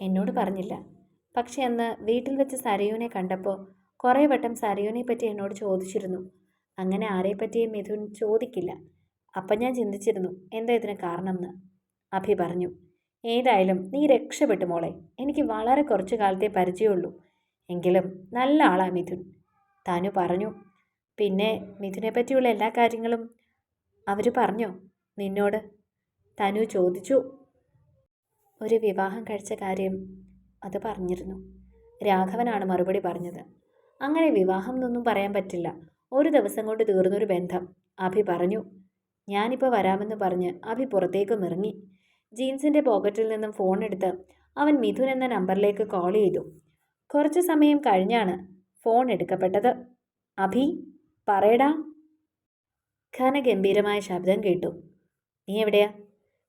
എന്നോട് പറഞ്ഞില്ല. പക്ഷെ അന്ന് വീട്ടിൽ വെച്ച് സരയുവിനെ കണ്ടപ്പോൾ കുറേ വട്ടം സരയുവിനെ പറ്റി എന്നോട് ചോദിച്ചിരുന്നു. അങ്ങനെ ആരെപ്പറ്റിയും മിഥുൻ ചോദിക്കില്ല. അപ്പം ഞാൻ ചിന്തിച്ചിരുന്നു എന്താ ഇതിന് കാരണം എന്ന് അഭി പറഞ്ഞു ഏതായാലും നീ രക്ഷപ്പെട്ടു മോളെ. എനിക്ക് വളരെ കുറച്ച് കാലത്തെ പരിചയമുള്ളൂ എങ്കിലും നല്ല ആളാ മിഥുൻ. താനു പറഞ്ഞു പിന്നെ മിഥുനെ പറ്റിയുള്ള എല്ലാ കാര്യങ്ങളും അവർ പറഞ്ഞോ? നിന്നോട്? തനു ചോദിച്ചു ഒരു വിവാഹം കഴിച്ച കാര്യം അത് പറഞ്ഞിരുന്നു. രാഘവനാണ് മറുപടി പറഞ്ഞത്. അങ്ങനെ വിവാഹം എന്നൊന്നും പറയാൻ പറ്റില്ല. ഒരു ദിവസം കൊണ്ട് തീർന്നൊരു ബന്ധം. അഭി പറഞ്ഞു. ഞാനിപ്പോൾ വരാമെന്ന് പറഞ്ഞ് അഭി പുറത്തേക്കും ഇറങ്ങി. ജീൻസിന്റെ പോക്കറ്റിൽ നിന്നും ഫോൺ എടുത്ത് അവൻ മിഥുൻ എന്ന നമ്പറിലേക്ക് കോൾ ചെയ്തു. കുറച്ച് സമയം കഴിഞ്ഞാണ് ഫോൺ എടുക്കപ്പെട്ടത്. അഭി പറയടാ. ഘനഗംഭീരമായ ശബ്ദം കേട്ടു. നീ എവിടെയാ?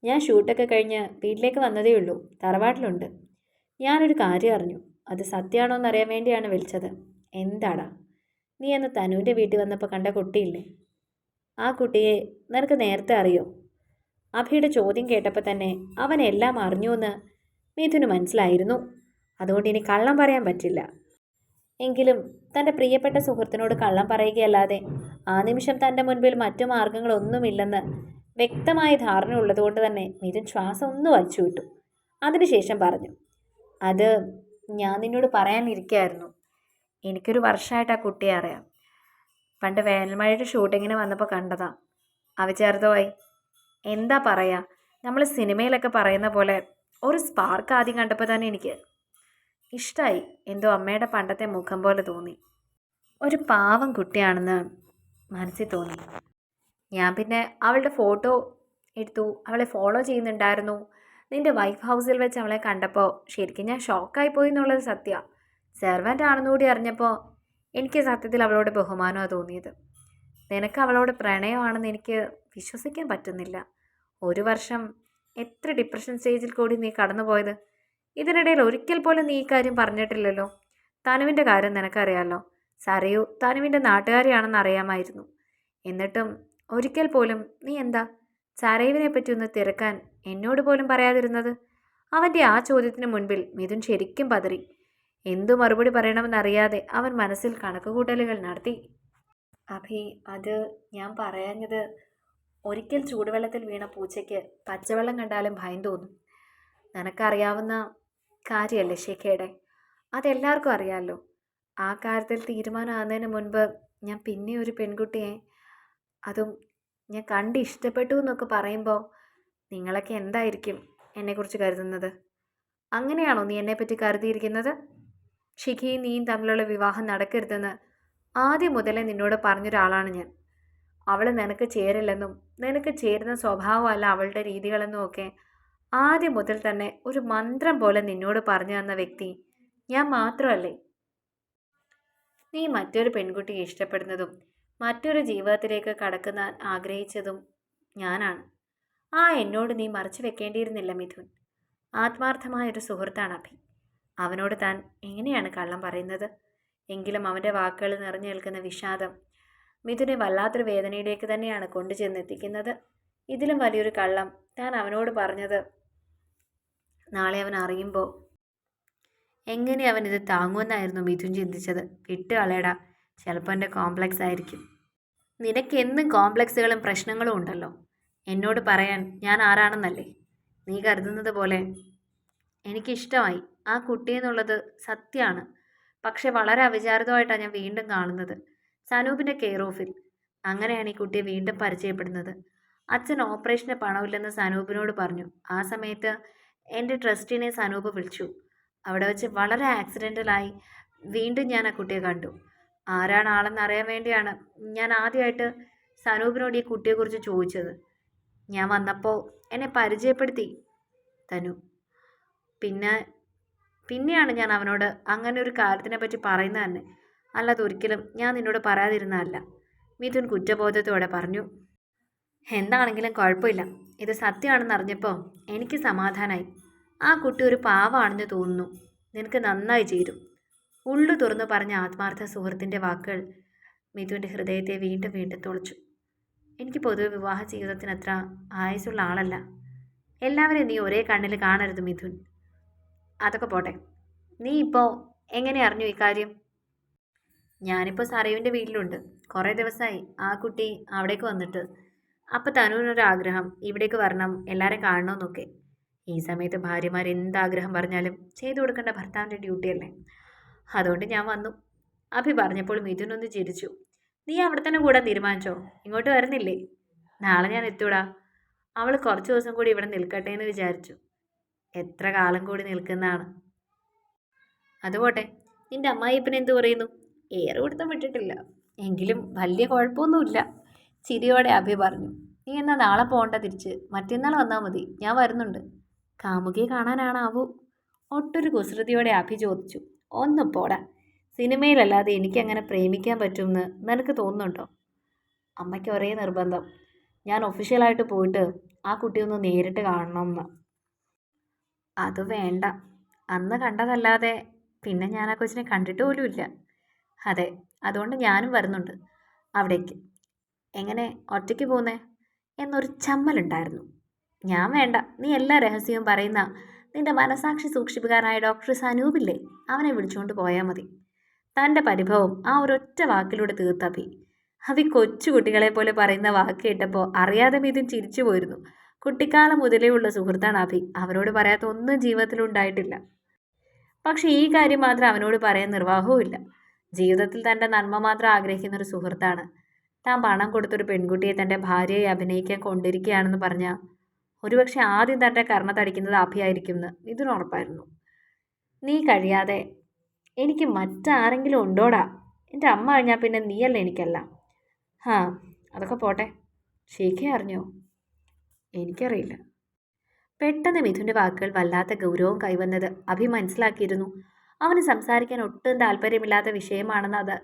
ഞാൻ ഷൂട്ടൊക്കെ കഴിഞ്ഞ് വീട്ടിലേക്ക് വന്നതേ ഉള്ളൂ. തറവാട്ടിലുണ്ട്. ഞാനൊരു കാര്യം അറിഞ്ഞു. അത് സത്യമാണോ എന്നറിയാൻ വേണ്ടിയാണ് വിളിച്ചത്. എന്താടാ? നീ അന്ന് തനുവിന്റെ വീട്ടിൽ വന്നപ്പോൾ കണ്ട കുട്ടിയില്ലേ? ആ കുട്ടിയെ നിനക്ക് നേരത്തെ അറിയോ? അഭിയുടെ ചോദ്യം കേട്ടപ്പോൾ തന്നെ അവൻ എല്ലാം അറിഞ്ഞുവെന്ന് മിഥുന് മനസ്സിലായിരുന്നു. അതുകൊണ്ട് ഇനി കള്ളം പറയാൻ പറ്റില്ല. എങ്കിലും തന്റെ പ്രിയപ്പെട്ട സുഹൃത്തിനോട് കള്ളം പറയുകയല്ലാതെ ആ നിമിഷം തന്റെ മുൻപിൽ മറ്റു മാർഗങ്ങളൊന്നുമില്ലെന്ന് വ്യക്തമായ ധാരണ ഉള്ളതുകൊണ്ട് തന്നെ മിഥുൻ ശ്വാസം ഒന്ന് വലിച്ചു വിട്ടു. അതിനുശേഷം പറഞ്ഞു അത് ഞാൻ നിന്നോട് പറയാനിരിക്കുകയായിരുന്നു എനിക്കൊരു വർഷമായിട്ട് ആ കുട്ടിയെ അറിയാം. പണ്ട് വേനൽമഴയുടെ ഷൂട്ടിങ്ങിന് വന്നപ്പോൾ കണ്ടതാ. അവ ചേർത്തോയി എന്താ പറയുക നമ്മൾ സിനിമയിലൊക്കെ പറയുന്ന പോലെ ഒരു സ്പാർക്ക് ആദ്യം കണ്ടപ്പോൾ തന്നെ എനിക്ക് ഇഷ്ടമായി എന്തോ അമ്മയുടെ പണ്ടത്തെ മുഖം പോലെ തോന്നി. ഒരു പാവം കുട്ടിയാണെന്ന് മനസ്സിൽ തോന്നി. ഞാൻ പിന്നെ അവളുടെ ഫോട്ടോ എടുത്തു. അവളെ ഫോളോ ചെയ്യുന്നുണ്ടായിരുന്നു. നിന്റെ വൈഫ് ഹൗസിൽ വെച്ച് അവളെ കണ്ടപ്പോൾ ശരിക്കും ഞാൻ ഷോക്കായി പോയി എന്നുള്ളത് സത്യമാണ് സെർവന്റ് ആണെന്ന് കൂടി അറിഞ്ഞപ്പോൾ എനിക്ക് സത്യത്തിൽ അവളോട് ബഹുമാനമാണ് തോന്നിയത്. നിനക്ക് അവളോട് പ്രണയമാണെന്ന് എനിക്ക് വിശ്വസിക്കാൻ പറ്റുന്നില്ല. ഒരു വർഷം എത്ര ഡിപ്രഷൻ സ്റ്റേജിൽ കൂടി നീ കടന്നുപോയത്? ഇതിനിടയിൽ ഒരിക്കൽ പോലും നീ ഈ കാര്യം പറഞ്ഞിട്ടില്ലല്ലോ. തനുവിന്റെ കാര്യം നിനക്കറിയാമല്ലോ സരയു തനുവിന്റെ നാട്ടുകാരിയാണെന്ന് അറിയാമായിരുന്നു. എന്നിട്ടും ഒരിക്കൽ പോലും നീ എന്താ സരയുവിനെ പറ്റി ഒന്ന് തിരക്കാൻ എന്നോട് പോലും പറയാതിരുന്നത്? അവന്റെ ആ ചോദ്യത്തിന് മുൻപിൽ മിഥുൻ ശരിക്കും പതറി. എന്തു മറുപടി പറയണമെന്നറിയാതെ അവൻ മനസ്സിൽ കണക്കുകൂട്ടലുകൾ നടത്തി. അഭി അത് ഞാൻ പറയാഞ്ഞത് ഒരിക്കൽ ചൂടുവെള്ളത്തിൽ വീണ പൂച്ചയ്ക്ക് പച്ചവെള്ളം കണ്ടാലും ഭയം തോന്നും. നിനക്കറിയാവുന്ന കാര്യമല്ലേ ശേഖയുടെ? അതെല്ലാവർക്കും അറിയാമല്ലോ ആ കാര്യത്തിൽ തീരുമാനമാകുന്നതിന് മുൻപ് ഞാൻ പിന്നെ ഒരു പെൺകുട്ടിയെ അതും ഞാൻ കണ്ട് ഇഷ്ടപ്പെട്ടു എന്നൊക്കെ പറയുമ്പോൾ നിങ്ങളൊക്കെ എന്തായിരിക്കും എന്നെക്കുറിച്ച് കരുതുന്നത്? അങ്ങനെയാണോ നീ എന്നെപ്പറ്റി കരുതിയിരിക്കുന്നത്? ഷിഖിയും നീയും തമ്മിലുള്ള വിവാഹം നടക്കരുതെന്ന് ആദ്യം മുതലേ നിന്നോട് പറഞ്ഞൊരാളാണ് ഞാൻ. അവൾ നിനക്ക് ചേരില്ലെന്നും നിനക്ക് ചേരുന്ന സ്വഭാവമല്ല അവളുടെ രീതികളെന്നും ഒക്കെ ആദ്യം മുതൽ തന്നെ ഒരു മന്ത്രം പോലെ നിന്നോട് പറഞ്ഞു തന്ന വ്യക്തി ഞാൻ മാത്രമല്ലേ? നീ മറ്റൊരു പെൺകുട്ടിയെ ഇഷ്ടപ്പെടുന്നതും മറ്റൊരു ജീവിതത്തിലേക്ക് കടക്കുന്ന ആഗ്രഹിച്ചതും ഞാനാണ്. ആ എന്നോട് നീ മറച്ചു വെക്കേണ്ടിയിരുന്നില്ല മിഥുൻ. ആത്മാർത്ഥമായൊരു സുഹൃത്താണ് അഭി. അവനോട് താൻ എങ്ങനെയാണ് കള്ളം പറയുന്നത്? എങ്കിലും അവന്റെ വാക്കുകളിൽ നിറഞ്ഞു നിൽക്കുന്ന വിഷാദം മിഥുനെ വല്ലാത്തൊരു വേദനയിലേക്ക് തന്നെയാണ് കൊണ്ടുചെന്നെത്തിക്കുന്നത്. ഇതിലും വലിയൊരു കള്ളം താൻ അവനോട് പറഞ്ഞത് നാളെ അവൻ അറിയുമ്പോൾ എങ്ങനെ അവൻ ഇത് താങ്ങുമെന്നായിരുന്നു മിഥുൻ ചിന്തിച്ചത്. വിട്ടു കളയടാ. ചിലപ്പോൾ എന്റെ കോംപ്ലക്സ് ആയിരിക്കും. നിനക്ക് എന്നും കോംപ്ലക്സുകളും പ്രശ്നങ്ങളും ഉണ്ടല്ലോ. എന്നോട് പറയാൻ ഞാൻ ആരാണെന്നല്ലേ? നീ കരുതുന്നത് പോലെ എനിക്കിഷ്ടമായി. ആ കുട്ടി എന്നുള്ളത് സത്യമാണ് പക്ഷെ വളരെ അവിചാരിതമായിട്ടാണ് ഞാൻ വീണ്ടും കാണുന്നത്. സനൂപിന്റെ കെയർ ഓഫിൽ അങ്ങനെയാണ് ഈ കുട്ടിയെ വീണ്ടും പരിചയപ്പെടുന്നത്. അച്ഛൻ ഓപ്പറേഷന് പണമില്ലെന്ന് സനൂപിനോട് പറഞ്ഞു. ആ സമയത്ത് എന്റെ ട്രസ്റ്റിനെ സനൂപ് വിളിച്ചു. അവിടെ വെച്ച് വളരെ ആക്സിഡന്റലായി വീണ്ടും ഞാൻ ആ കുട്ടിയെ കണ്ടു. ആരാണ് ആളെന്ന് അറിയാൻ വേണ്ടിയാണ് ഞാൻ ആദ്യമായിട്ട് സനൂപിനോട് ഈ കുട്ടിയെക്കുറിച്ച് ചോദിച്ചത്. ഞാൻ വന്നപ്പോൾ എന്നെ പരിചയപ്പെടുത്തി തനു. പിന്നെ പിന്നെയാണ് ഞാൻ അവനോട് അങ്ങനെ ഒരു കാര്യത്തിനെ പറ്റി പറയുന്നത് തന്നെ. അല്ലാതെ ഒരിക്കലും ഞാൻ നിന്നോട് പറയാതിരുന്നതല്ല. മിഥുൻ കുറ്റബോധത്തോടെ പറഞ്ഞു എന്താണെങ്കിലും കുഴപ്പമില്ല. ഇത് സത്യമാണെന്ന് അറിഞ്ഞപ്പോൾ എനിക്ക് സമാധാനമായി ആ കുട്ടി ഒരു പാവാണെന്ന് തോന്നുന്നു. നിനക്ക് നന്നായി ചേരും. ഉള്ളു തുറന്നു പറഞ്ഞ ആത്മാർത്ഥ സുഹൃത്തിന്റെ വാക്കുകൾ മിഥുവിന്റെ ഹൃദയത്തെ വീണ്ടും വീണ്ടും തുളച്ചു. എനിക്ക് പൊതുവെ വിവാഹ ജീവിതത്തിന് അത്ര ആയുസുള്ള ആളല്ല. എല്ലാവരെയും നീ ഒരേ കണ്ണിൽ കാണരുത് മിഥുൻ. അതൊക്കെ പോട്ടെ. നീ ഇപ്പോൾ എങ്ങനെ അറിഞ്ഞു ഇക്കാര്യം ഞാനിപ്പോൾ സറയുവിന്റെ വീട്ടിലുണ്ട്. കുറേ ദിവസമായി ആ കുട്ടി അവിടേക്ക് വന്നിട്ട്. അപ്പം തനുവിനൊരാഗ്രഹം ഇവിടേക്ക് വരണം എല്ലാവരെയും കാണണമെന്നൊക്കെ ഈ സമയത്ത് ഭാര്യമാർ എന്താഗ്രഹം പറഞ്ഞാലും ചെയ്തു കൊടുക്കേണ്ട ഭർത്താവിന്റെ ഡ്യൂട്ടിയല്ലേ അതുകൊണ്ട് ഞാൻ വന്നു. അഭി പറഞ്ഞപ്പോൾ മിഥുൻ ഒന്ന് ചിരിച്ചു. നീ അവിടെ തന്നെ കൂടാൻ തീരുമാനിച്ചോ? ഇങ്ങോട്ട് വരുന്നില്ലേ? നാളെ ഞാൻ എത്തൂടാ. അവൾ കുറച്ച് ദിവസം കൂടി ഇവിടെ നിൽക്കട്ടെ എന്ന് വിചാരിച്ചു. എത്ര കാലം കൂടി നിൽക്കുന്നതാണ്. അതുപോട്ടെ നിന്റെ അമ്മായിപ്പൻ എന്തു പറയുന്നു? ഏറെ കൊടുത്തും വിട്ടിട്ടില്ല. എങ്കിലും വലിയ കുഴപ്പമൊന്നുമില്ല. ചിരിയോടെ അഭി പറഞ്ഞു. നീ എന്നാ നാളെ പോകണ്ട തിരിച്ച്? മറ്റന്നാൾ വന്നാൽ മതി. ഞാൻ വരുന്നുണ്ട്. കാമുകിയെ കാണാനാണാവൂ. ഒട്ടൊരു കുസൃതിയോടെ അഭി ചോദിച്ചു. ഒന്ന് പോടാ. സിനിമയിലല്ലാതെ എനിക്കങ്ങനെ പ്രേമിക്കാൻ പറ്റുമെന്ന് നിനക്ക് തോന്നുന്നുണ്ടോ? അമ്മയ്ക്ക് ഒരേ നിർബന്ധം. ഞാൻ ഒഫീഷ്യലായിട്ട് പോയിട്ട് ആ കുട്ടിയൊന്ന് നേരിട്ട് കാണണമെന്ന് അത് വേണ്ട. അന്ന് കണ്ടതല്ലാതെ പിന്നെ ഞാൻ ആ കൊച്ചിനെ കണ്ടിട്ട് പോലുമില്ല അതെ അതുകൊണ്ട് ഞാനും വരുന്നുണ്ട്. അവിടേക്ക്. എങ്ങനെ ഒറ്റയ്ക്ക് പോകുന്നേ എന്നൊരു ചമ്മലുണ്ടായിരുന്നു. ഞാൻ വേണ്ട നീ എല്ലാ രഹസ്യവും പറയുന്ന നിന്റെ മനസാക്ഷി സൂക്ഷിപ്പുകാരനായ ഡോക്ടർ സനൂപില്ലേ? അവനെ വിളിച്ചുകൊണ്ട് പോയാൽ മതി. തന്റെ പരിഭവം ആ ഒരൊറ്റ വാക്കിലൂടെ തീർത്തഭി അവി കൊച്ചു കുട്ടികളെ പോലെ പറയുന്ന വാക്ക് കേട്ടപ്പോൾ അറിയാതെ മീതും ചിരിച്ചു പോയിരുന്നു. കുട്ടിക്കാലം മുതലേ ഉള്ള സുഹൃത്താണ് അഭി. അവരോട് പറയാത്ത ഒന്നും ജീവിതത്തിൽ ഉണ്ടായിട്ടില്ല. പക്ഷേ ഈ കാര്യം മാത്രം അവനോട് പറയാൻ നിർവാഹവുമില്ല ജീവിതത്തിൽ തന്റെ നന്മ മാത്രം ആഗ്രഹിക്കുന്ന ഒരു സുഹൃത്താണ്. താൻ പണം കൊടുത്തൊരു പെൺകുട്ടിയെ തന്റെ ഭാര്യയെ അഭിനയിക്കാൻ കൊണ്ടിരിക്കുകയാണെന്ന് പറഞ്ഞാൽ ഒരുപക്ഷെ ആദ്യം തന്നെ കർണത്തടിക്കുന്നത് അഭിയായിരിക്കുമെന്ന് ഇതിന് ഉറപ്പായിരുന്നു. നീ കഴിയാതെ എനിക്ക് മറ്റാരെങ്കിലും ഉണ്ടോടാ? എന്റെ അമ്മ കഴിഞ്ഞാൽ പിന്നെ നീയല്ല എനിക്കല്ല. ഹാ അതൊക്കെ പോട്ടെ. ശരിക്കേ അറിഞ്ഞോ? എനിക്കറിയില്ല. പെട്ടെന്ന് മിഥുന്റെ വാക്കുകൾ വല്ലാത്ത ഗൗരവം കൈവന്നത് അഭി മനസ്സിലാക്കിയിരുന്നു. അവന് സംസാരിക്കാൻ ഒട്ടും താല്പര്യമില്ലാത്ത വിഷയമാണെന്ന് അത്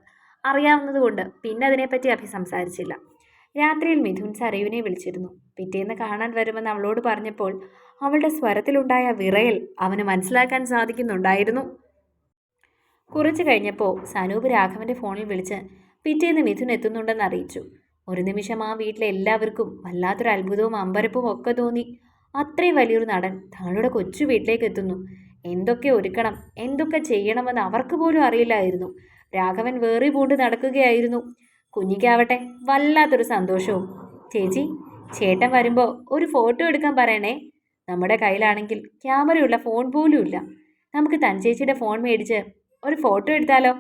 അറിയാവുന്നതുകൊണ്ട് പിന്നെ അതിനെപ്പറ്റി അഭി സംസാരിച്ചില്ല. രാത്രിയിൽ മിഥുൻ സരയുവിനെ വിളിച്ചിരുന്നു. പിറ്റേന്ന് കാണാൻ വരുമെന്ന് അവളോട് പറഞ്ഞപ്പോൾ അവളുടെ സ്വരത്തിലുണ്ടായ വിറയൽ അവന് മനസ്സിലാക്കാൻ സാധിക്കുന്നുണ്ടായിരുന്നു. കുറച്ചു കഴിഞ്ഞപ്പോൾ സനൂപ് രാഘവന്റെ ഫോണിൽ വിളിച്ച് പിറ്റേന്ന് മിഥുൻ എത്തുന്നുണ്ടെന്ന് അറിയിച്ചു. ഒരു നിമിഷം ആ വീട്ടിലെ എല്ലാവർക്കും വല്ലാത്തൊരു അത്ഭുതവും അമ്പരപ്പും ഒക്കെ തോന്നി. അത്രയും വലിയൊരു നടൻ തങ്ങളുടെ കൊച്ചു വീട്ടിലേക്ക് എത്തുന്നു. എന്തൊക്കെ ഒരുക്കണം എന്തൊക്കെ ചെയ്യണമെന്ന് അവർക്ക് പോലും അറിയില്ലായിരുന്നു. രാഘവൻ വേറി പൂണ്ട് നടക്കുകയായിരുന്നു. കുഞ്ഞിക്കാവട്ടെ വല്ലാത്തൊരു സന്തോഷവും. ചേച്ചി ചേട്ടൻ വരുമ്പോൾ ഒരു ഫോട്ടോ എടുക്കാൻ പറയണേ. നമ്മുടെ കയ്യിലാണെങ്കിൽ ക്യാമറയുള്ള ഫോൺ പോലും ഇല്ല. നമുക്ക് തൻചേച്ചിയുടെ ഫോൺ മേടിച്ച് ഒരു ഫോട്ടോ എടുത്താലോ?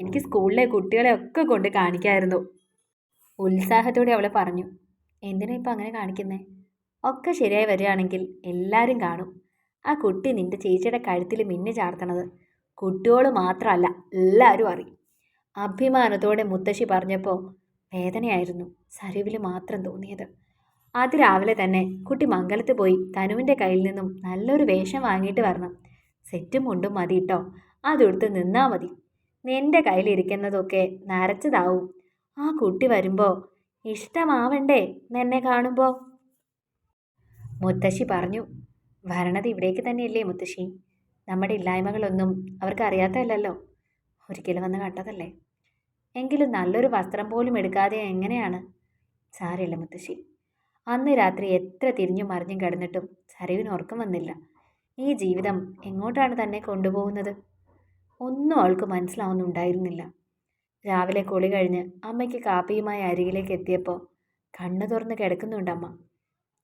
എനിക്ക് സ്കൂളിലെ കുട്ടികളെ ഒക്കെ കൊണ്ട് കാണിക്കായിരുന്നു. ഉത്സാഹത്തോടെ അവളെ പറഞ്ഞു എന്തിനാ ഇപ്പം അങ്ങനെ കാണിക്കുന്നേ? ഒക്കെ ശരിയായി വരികയാണെങ്കിൽ എല്ലാവരും കാണും. ആ കുട്ടി നിന്റെ ചേച്ചിയുടെ കഴുത്തിൽ മിന്നു ചാർത്തണത്. കുട്ടികൾ മാത്രമല്ല എല്ലാവരും അറിയും. അഭിമാനത്തോടെ മുത്തശ്ശി പറഞ്ഞപ്പോൾ വേദനയായിരുന്നു സരിവിൽ മാത്രം തോന്നിയത്. അതിരാവിലെ തന്നെ കുട്ടി മംഗലത്ത് പോയി തനുവിന്റെ കയ്യിൽ നിന്നും നല്ലൊരു വേഷം വാങ്ങിയിട്ട് വരണം. സെറ്റും മുണ്ടും മതി കേട്ടോ അതെടുത്ത് നിന്നാൽ മതി. നിന്റെ കയ്യിലിരിക്കുന്നതൊക്കെ നരച്ചതാവും. ആ കുട്ടി വരുമ്പോൾ ഇഷ്ടമാവണ്ടേ നിന്നെ കാണുമ്പോൾ മുത്തശ്ശി പറഞ്ഞു വരണത് ഇവിടേക്ക് തന്നെയല്ലേ മുത്തശ്ശി. നമ്മുടെ ഇല്ലായ്മകളൊന്നും അവർക്ക് അറിയാത്തതല്ലല്ലോ. ഒരിക്കലും വന്ന് കണ്ടതല്ലേ എങ്കിലും നല്ലൊരു വസ്ത്രം പോലും എടുക്കാതെ എങ്ങനെയാണ്? സാരമില്ല മുത്തശ്ശി. അന്ന് രാത്രി എത്ര തിരിഞ്ഞും മറിഞ്ഞും കിടന്നിട്ടും സരവിന് ഉറക്കം വന്നില്ല. ഈ ജീവിതം എങ്ങോട്ടാണ് തന്നെ കൊണ്ടുപോകുന്നത്? ഒന്നും അവൾക്ക് മനസ്സിലാവുന്നുണ്ടായിരുന്നില്ല. രാവിലെ കുളി കഴിഞ്ഞ് അമ്മയ്ക്ക് കാപ്പിയുമായി അരികിലേക്ക് എത്തിയപ്പോൾ കണ്ണു തുറന്ന് കിടക്കുന്നുണ്ടമ്മ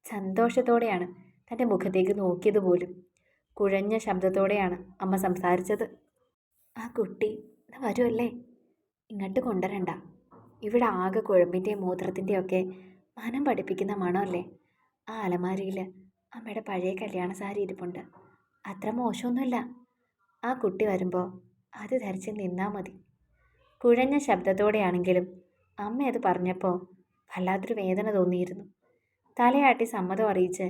സന്തോഷത്തോടെയാണ് തന്റെ മുഖത്തേക്ക് നോക്കിയത് പോലും. കുഴഞ്ഞ ശബ്ദത്തോടെയാണ് അമ്മ സംസാരിച്ചത്. ആ കുട്ടി വരുമല്ലേ ഇങ്ങോട്ട് കൊണ്ടുവരണ്ട. ഇവിടെ ആകെ കുഴമ്പിന്റെയും മൂത്രത്തിന്റെയും ഒക്കെ മനം പഠിപ്പിക്കുന്ന മണമല്ലേ? ആ അലമാരിയിൽ അമ്മയുടെ പഴയ കല്യാണ സാരി ഇരിപ്പുണ്ട്. അത്ര മോശമൊന്നുമില്ല. ആ കുട്ടി വരുമ്പോൾ അത് ധരിച്ച് നിന്നാൽ മതി. കുഴഞ്ഞ ശബ്ദത്തോടെയാണെങ്കിലും അമ്മ അത് പറഞ്ഞപ്പോൾ വല്ലാത്തൊരു വേദന തോന്നിയിരുന്നു. തലയാട്ടി സമ്മതം അറിയിച്ച്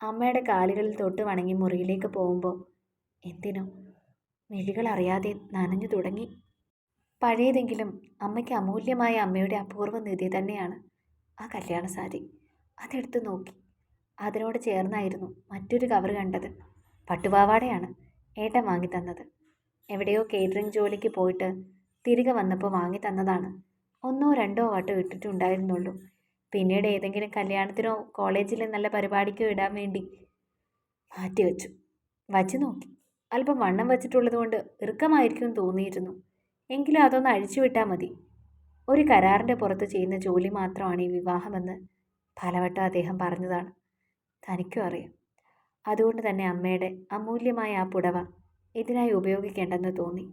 അമ്മയുടെ കാലുകളിൽ തൊട്ട് വണങ്ങി മുറിയിലേക്ക് പോകുമ്പോൾ എന്തിനോ? മിഴികൾ അറിയാതെ നനഞ്ഞു തുടങ്ങി. പഴയതെങ്കിലും അമ്മയ്ക്ക് അമൂല്യമായ അമ്മയുടെ അപൂർവ നിധി തന്നെയാണ് ആ കല്യാണ സാരി. അതെടുത്ത് നോക്കി. അതിനോട് ചേർന്നായിരുന്നു മറ്റൊരു കവർ കണ്ടത്. പട്ടുപാവാടയാണ് ഏട്ടൻ വാങ്ങി തന്നത്. എവിടെയോ കേറ്ററിംഗ് ജോലിക്ക് പോയിട്ട് തിരികെ വന്നപ്പോൾ വാങ്ങി തന്നതാണ്. ഒന്നോ രണ്ടോ വട്ടം ഇട്ടിട്ടുണ്ടായിരുന്നുള്ളൂ. പിന്നീട് ഏതെങ്കിലും കല്യാണത്തിനോ കോളേജിലെ നല്ല പരിപാടിക്കോ ഇടാൻ വേണ്ടി മാറ്റിവെച്ചു. വച്ച് നോക്കി. അല്പം വണ്ണം വച്ചിട്ടുള്ളതുകൊണ്ട് ഇറുക്കമായിരിക്കും തോന്നിയിരുന്നു. എങ്കിലും അതൊന്ന് അഴിച്ചു വിട്ടാൽ മതി. ഒരു കരാറിന്റെ പുറത്ത് ചെയ്യുന്ന ജോലി മാത്രമാണ് ഈ വിവാഹമെന്ന് പലവട്ടം അദ്ദേഹം പറഞ്ഞതാണ്. തനിക്കും അറിയാം. അതുകൊണ്ട് തന്നെ അമ്മയുടെ അമൂല്യമായ ആ പുടവ ഇതിനായി ഉപയോഗിക്കേണ്ടെന്ന് തോന്നി.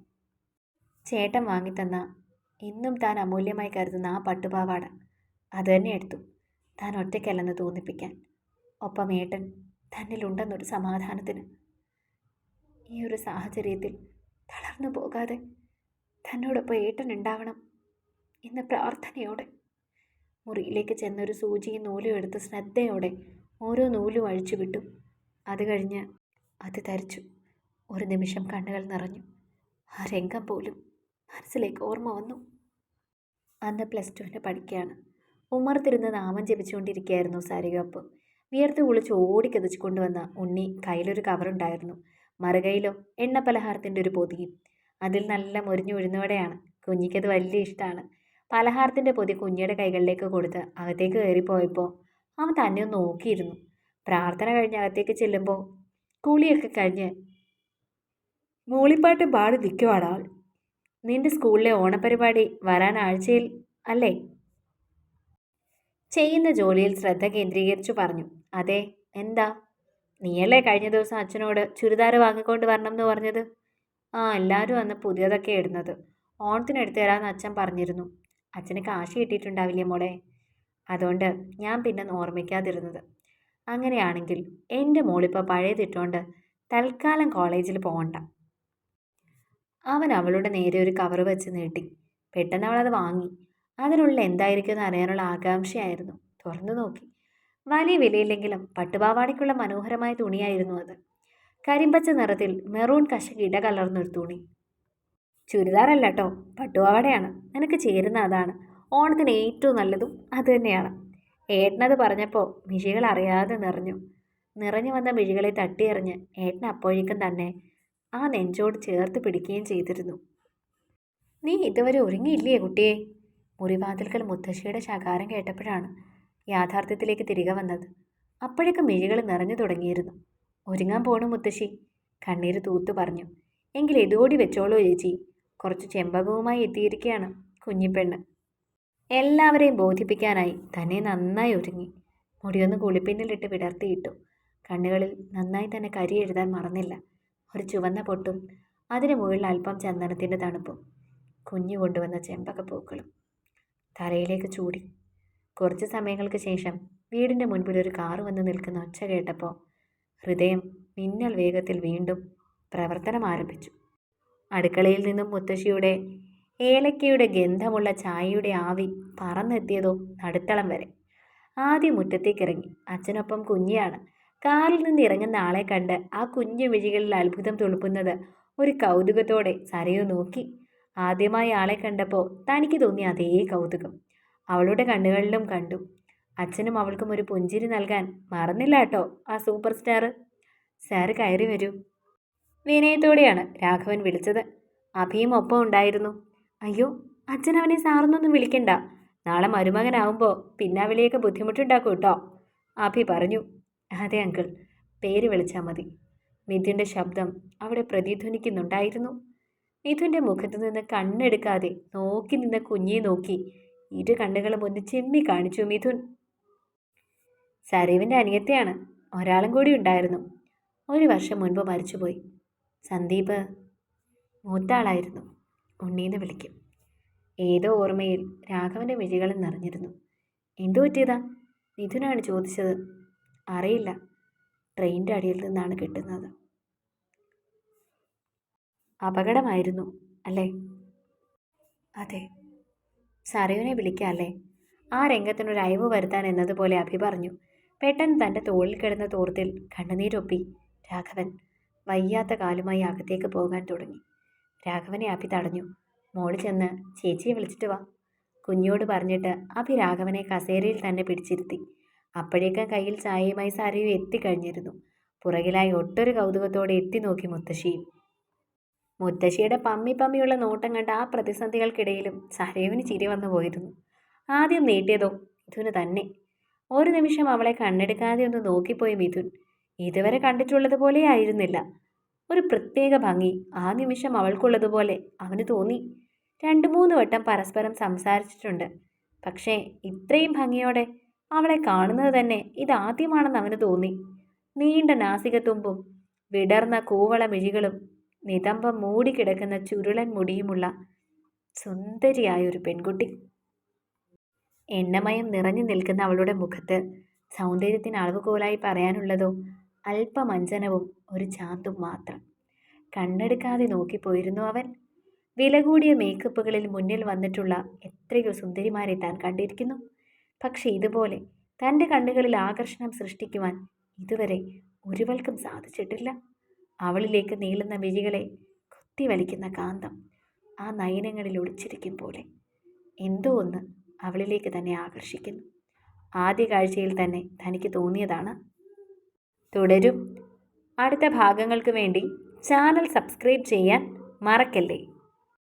ചേട്ടൻ വാങ്ങിത്തന്ന ഇന്നും താൻ അമൂല്യമായി കരുതുന്ന ആ പട്ടുപാവാട അത് തന്നെ എടുത്തു. താൻ ഒറ്റയ്ക്കല്ലെന്ന് തോന്നിപ്പിക്കാൻ. ഒപ്പം ഏട്ടൻ തന്നിലുണ്ടെന്നൊരു സമാധാനത്തിന് ഈ ഒരു സാഹചര്യത്തിൽ തളർന്നു പോകാതെ തന്നോടൊപ്പം ഏട്ടൻ ഉണ്ടാവണം എന്ന പ്രാർത്ഥനയോടെ മുറിയിലേക്ക് ചെന്നൊരു സൂചിയും നൂലും എടുത്ത് ശ്രദ്ധയോടെ ഓരോ നൂലും അഴിച്ചു വിട്ടു അത് കഴിഞ്ഞ് അത് ധരിച്ചു. ഒരു നിമിഷം കണ്ണുകൾ നിറഞ്ഞു. ആ രംഗം പോലും മനസ്സിലേക്ക് ഓർമ്മ വന്നു. അന്ന് പ്ലസ് ടുവിന് പഠിക്കുകയാണ്. ഉമ്മർത്തിരുന്ന് നാമം ജപിച്ചുകൊണ്ടിരിക്കുകയായിരുന്നു സാരികപ്പ്. വിയർത്ത് കുളിച്ച് ഓടിക്കതച്ചു കൊണ്ടുവന്ന ഉണ്ണി കയ്യിലൊരു കവറുണ്ടായിരുന്നു. മറുകൈയിലോ എണ്ണ പലഹാരത്തിന്റെ ഒരു പൊതിയും. അതിൽ നല്ല മുരിഞ്ഞു ഉഴുന്നോടെയാണ് കുഞ്ഞിക്കത് വലിയ ഇഷ്ടമാണ് പലഹാരത്തിന്റെ പൊതി കുഞ്ഞിയുടെ കൈകളിലേക്ക് കൊടുത്ത് അകത്തേക്ക് കയറിപ്പോയപ്പോൾ അവൻ തന്നെ ഒന്ന് നോക്കിയിരുന്നു. പ്രാർത്ഥന കഴിഞ്ഞ് അകത്തേക്ക് ചെല്ലുമ്പോൾ കുളിയൊക്കെ കഴിഞ്ഞ് മൂളിപ്പാട്ട് പാടി നിൽക്കുവാടാൾ നിന്റെ സ്കൂളിലെ ഓണപരിപാടി വരാൻ ആഴ്ചയിൽ അല്ലേ? ചെയ്യുന്ന ജോലിയിൽ ശ്രദ്ധ കേന്ദ്രീകരിച്ചു പറഞ്ഞു. അതെ എന്താ? നീയല്ലേ കഴിഞ്ഞ ദിവസം അച്ഛനോട് ചുരിദാർ വാങ്ങിക്കൊണ്ട് വരണം എന്ന് പറഞ്ഞത്? ആ എല്ലാവരും അന്ന് പുതിയതൊക്കെ ഇടുന്നത്. ഓണത്തിന് എടുത്തു തരാമെന്ന് അച്ഛൻ പറഞ്ഞിരുന്നു. അച്ഛന് കാശ് കിട്ടിയിട്ടുണ്ടാവില്ലേ മോളെ? അതുകൊണ്ട് ഞാൻ പിന്നെ ഓർമ്മിക്കാതിരുന്നത്. അങ്ങനെയാണെങ്കിൽ എന്റെ മോളിപ്പോൾ പഴയതിട്ടുകൊണ്ട് തൽക്കാലം കോളേജിൽ പോകണ്ട. അവൻ അവളുടെ നേരെ ഒരു കവർ വെച്ച് നീട്ടി. പെട്ടെന്ന് അവളത് വാങ്ങി. അതിനുള്ളിൽ എന്തായിരിക്കും എന്ന് അറിയാനുള്ള ആകാംക്ഷയായിരുന്നു. തുറന്നു നോക്കി. വലിയ വിലയില്ലെങ്കിലും പട്ടുപാവാടയ്ക്കുള്ള മനോഹരമായ തുണിയായിരുന്നു അത്. കരിമ്പച്ച നിറത്തിൽ മെറൂൺ കശക് ഇട കലർന്നൊരു തുണി. ചുരിദാറല്ല കേട്ടോ പട്ടുപാവാടയാണ്. നിനക്ക് ചേരുന്ന അതാണ്. ഓണത്തിന് ഏറ്റവും നല്ലതും അതുതന്നെയാണ് ഏട്ടനത് പറഞ്ഞപ്പോൾ മിഴികൾ അറിയാതെ നിറഞ്ഞു. നിറഞ്ഞു വന്ന മിഴികളെ തട്ടിയെറിഞ്ഞ് ഏട്ടൻ അപ്പോഴേക്കും തന്നെ ആ നെഞ്ചോട് ചേർത്ത് പിടിക്കുകയും ചെയ്തിരുന്നു. നീ ഇതുവരെ ഒരുങ്ങിയില്ലേ കുട്ടിയെ? മുറിവാതിൽക്കൽ മുത്തശ്ശിയുടെ ശകാരം കേട്ടപ്പോഴാണ് യാഥാർത്ഥ്യത്തിലേക്ക് തിരികെ വന്നത്. അപ്പോഴേക്കും മിഴികൾ നിറഞ്ഞു തുടങ്ങിയിരുന്നു. ഒരുങ്ങാൻ പോണു മുത്തശ്ശി കണ്ണീര് തൂത്തു പറഞ്ഞു. എങ്കിൽ ഇതുകൂടി വെച്ചോളൂ ചേച്ചി. കുറച്ച് ചെമ്പകവുമായി എത്തിയിരിക്കുകയാണ് കുഞ്ഞിപ്പെണ്ണ്. എല്ലാവരെയും ബോധിപ്പിക്കാനായി തന്നെ നന്നായി ഒരുങ്ങി. മുടിയൊന്ന് കുളിപ്പിന്നിലിട്ട് വിടർത്തിയിട്ടു കണ്ണുകളിൽ നന്നായി തന്നെ കരി എഴുതാൻ മറന്നില്ല. ഒരു ചുവന്ന പൊട്ടും അതിന് മുകളിൽ അല്പം ചന്ദനത്തിന്റെ തണുപ്പും കുഞ്ഞു കൊണ്ടുവന്ന ചെമ്പക പൂക്കളും തറയിലേക്ക് ചൂടി കുറച്ച് സമയങ്ങൾക്ക് ശേഷം വീടിന്റെ മുൻപിൽ ഒരു കാറ് വന്ന് നിൽക്കുന്ന ഒച്ച കേട്ടപ്പോൾ ഹൃദയം മിന്നൽ വേഗത്തിൽ വീണ്ടും പ്രവർത്തനം ആരംഭിച്ചു. അടുക്കളയിൽ നിന്നും മുത്തശ്ശിയുടെ ഏലക്കയുടെ ഗന്ധമുള്ള ചായയുടെ ആവി പറന്നെത്തിയതോ നടുത്തളം വരെ. ആദ്യം മുറ്റത്തേക്കിറങ്ങി അച്ഛനൊപ്പം കുഞ്ഞിയാണ്. കാറിൽ നിന്ന് ഇറങ്ങുന്ന ആളെ കണ്ട് ആ കുഞ്ഞു വിഴികളിൽ അത്ഭുതം തുളുപ്പുന്നത് ഒരു കൗതുകത്തോടെ സരയു നോക്കി. ആദ്യമായി ആളെ കണ്ടപ്പോൾ തനിക്ക് തോന്നിയ അതേ കൗതുകം. അവളുടെ കണ്ണുകളിലും കണ്ടു. അച്ഛനും അവൾക്കും ഒരു പുഞ്ചിരി നൽകാൻ മറന്നില്ല കേട്ടോ ആ സൂപ്പർ സ്റ്റാർ സാർ കയറി വരൂ. വിനയത്തോടെയാണ് രാഘവൻ വിളിച്ചത്. അഭിയും ഒപ്പം ഉണ്ടായിരുന്നു. അയ്യോ അച്ഛൻ അവനെ വിളിക്കണ്ട. നാളെ മരുമകനാവുമ്പോൾ പിന്നാവിളിയൊക്കെ ബുദ്ധിമുട്ടുണ്ടാക്കും കേട്ടോ. അഭി പറഞ്ഞു. അതെ അങ്കിൾ. പേര് വിളിച്ചാൽ മതി. മിഥുന്റെ ശബ്ദം അവിടെ പ്രതിധ്വനിക്കുന്നുണ്ടായിരുന്നു. മിഥുന്റെ മുഖത്തു നിന്ന് കണ്ണെടുക്കാതെ നോക്കി നിന്ന കുഞ്ഞിയെ നോക്കി ഇരു കണ്ണുകളും ഒന്ന് ചെമ്മി കാണിച്ചു മിഥുൻ. സരീവിന്റെ അനിയത്തെയാണ്. ഒരാളും കൂടി ഉണ്ടായിരുന്നു. ഒരു വർഷം മുൻപ് മരിച്ചുപോയി. സന്ദീപ് മൂത്താളായിരുന്നു. ഉണ്ണീന്ന് വിളിക്കും. ഏതോ ഓർമ്മയിൽ രാഘവന്റെ വിഴികളിൽ നിറഞ്ഞിരുന്നു. എന്തു പറ്റിയതാ? മിഥുനാണ് ചോദിച്ചത്. അറിയില്ല. ട്രെയിനിന്റെ അടിയിൽ നിന്നാണ് കിട്ടുന്നത്. അപകടമായിരുന്നു അല്ലേ? അതെ. സരയുനെ വിളിക്കാല്ലേ? ആ രംഗത്തിനൊരു അയവ് വരുത്താൻ എന്നതുപോലെ അഭി പറഞ്ഞു. പെട്ടെന്ന് തന്റെ തോളിൽ കിടന്ന തോർത്തിൽ കണ്ണുനീരൊപ്പി രാഘവൻ വയ്യാത്ത കാലുമായി അകത്തേക്ക് പോകാൻ തുടങ്ങി. രാഘവനെ അഭി തടഞ്ഞു. മോൾ ചെന്ന് ചേച്ചിയെ വിളിച്ചിട്ട് വാ. കുഞ്ഞോട് പറഞ്ഞിട്ട് അഭി രാഘവനെ കസേരയിൽ തന്നെ പിടിച്ചിരുത്തി. അപ്പോഴേക്കും കയ്യിൽ ചായയുമായി സാരയും എത്തിക്കഴിഞ്ഞിരുന്നു. പുറകിലായി ഒട്ടൊരു കൗതുകത്തോടെ എത്തി നോക്കി മുത്തശ്ശിയും. മുത്തശ്ശിയുടെ പമ്മി പമ്മിയുള്ള നോട്ടം കണ്ട ആ പ്രതിസന്ധികൾക്കിടയിലും സരയുവിന് ചിരി വന്നു പോയിരുന്നു. ആദ്യം നീട്ടിയതോ മിഥുന് തന്നെ. ഒരു നിമിഷം അവളെ കണ്ണെടുക്കാതെ ഒന്ന് നോക്കിപ്പോയി മിഥുൻ. ഇതുവരെ കണ്ടിട്ടുള്ളതുപോലെ ആയിരുന്നില്ല. ഒരു പ്രത്യേക ഭംഗി ആ നിമിഷം അവൾക്കുള്ളതുപോലെ അവന് തോന്നി. രണ്ടു മൂന്ന് വട്ടം പരസ്പരം സംസാരിച്ചിട്ടുണ്ട്. പക്ഷേ ഇത്രയും ഭംഗിയോടെ അവളെ കാണുന്നത് തന്നെ ഇതാദ്യമാണെന്ന് അവന് തോന്നി. നീണ്ട നാസികത്തുമ്പും വിടർന്ന കൂവള മിഴികളും നിതംബം മൂടിക്കിടക്കുന്ന ചുരുളൻ മുടിയുമുള്ള സുന്ദരിയായ ഒരു പെൺകുട്ടി. എണ്ണമയം നിറഞ്ഞു നിൽക്കുന്ന അവളുടെ മുഖത്ത് സൗന്ദര്യത്തിന് അളവുകോലായി പറയാനുള്ളതോ അല്പമഞ്ജനവും ഒരു ചാന്തും മാത്രം. കണ്ണെടുക്കാതെ നോക്കിപ്പോയിരുന്നു അവൻ. വില കൂടിയ മേക്കപ്പുകളിൽ മുന്നിൽ വന്നിട്ടുള്ള എത്രയോ സുന്ദരിമാരെ താൻ കണ്ടിരിക്കുന്നു. പക്ഷേ ഇതുപോലെ തന്റെ കണ്ണുകളിൽ ആകർഷണം സൃഷ്ടിക്കുവാൻ ഇതുവരെ ഒരുവൾക്കും സാധിച്ചിട്ടില്ല. അവളിലേക്ക് നീളുന്ന വിഴികളെ കുത്തി വലിക്കുന്ന കാന്തം ആ നയനങ്ങളിൽ ഒളിച്ചിരിക്കും പോലെ. എന്തോ ഒന്ന് അവളിലേക്ക് തന്നെ ആകർഷിക്കുന്നു. ആദ്യ കാഴ്ചയിൽ തന്നെ തനിക്ക് തോന്നിയതാണ്. തുടരും. അടുത്ത ഭാഗങ്ങൾക്ക് വേണ്ടി ചാനൽ സബ്സ്ക്രൈബ് ചെയ്യാൻ മറക്കല്ലേ?